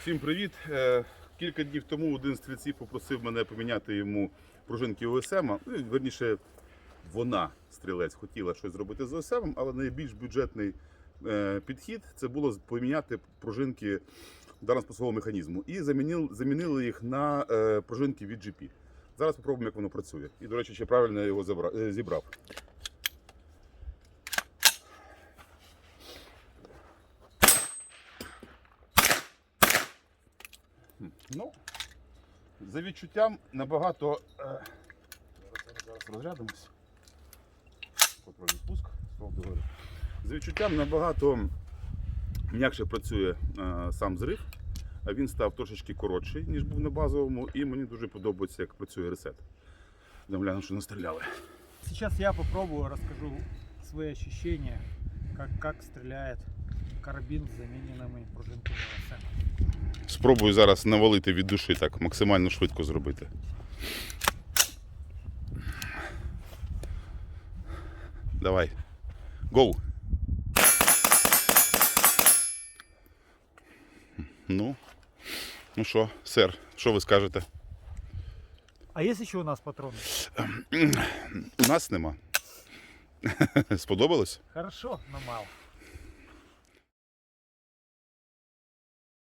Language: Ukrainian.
Всім привіт! Е, Кілька днів тому один з стрільців попросив мене поміняти йому пружинки ОСМ. Ну, верніше, вона, стрілець, хотіла щось зробити з ОСМ, але найбільш бюджетний е, підхід це було поміняти пружинки ударно-спускового механізму. І замінили, замінили їх на е, пружинки від GP. Зараз спробуємо, як воно працює. І, до речі, чи правильно я його зібрав. Ну, за відчуттям набагато. Е, зараз, зараз, зараз спуск. За відчуттям набагато м'якше працює е, сам зрив. А Він став трошечки коротший, ніж був на базовому, і мені дуже подобається, як працює ресет. Глянемо, що настріляли. Сейчас я попробую, расскажу свои ощущения, как, как стреляет карабин с замененными пружинками. Спробую зараз навалити від душі так, максимально швидко зробити. Давай. Гоу. Ну. Ну що, сер, що ви скажете? А есть еще у нас патроны? У нас нема. Сподобалось? Хорошо, но мало.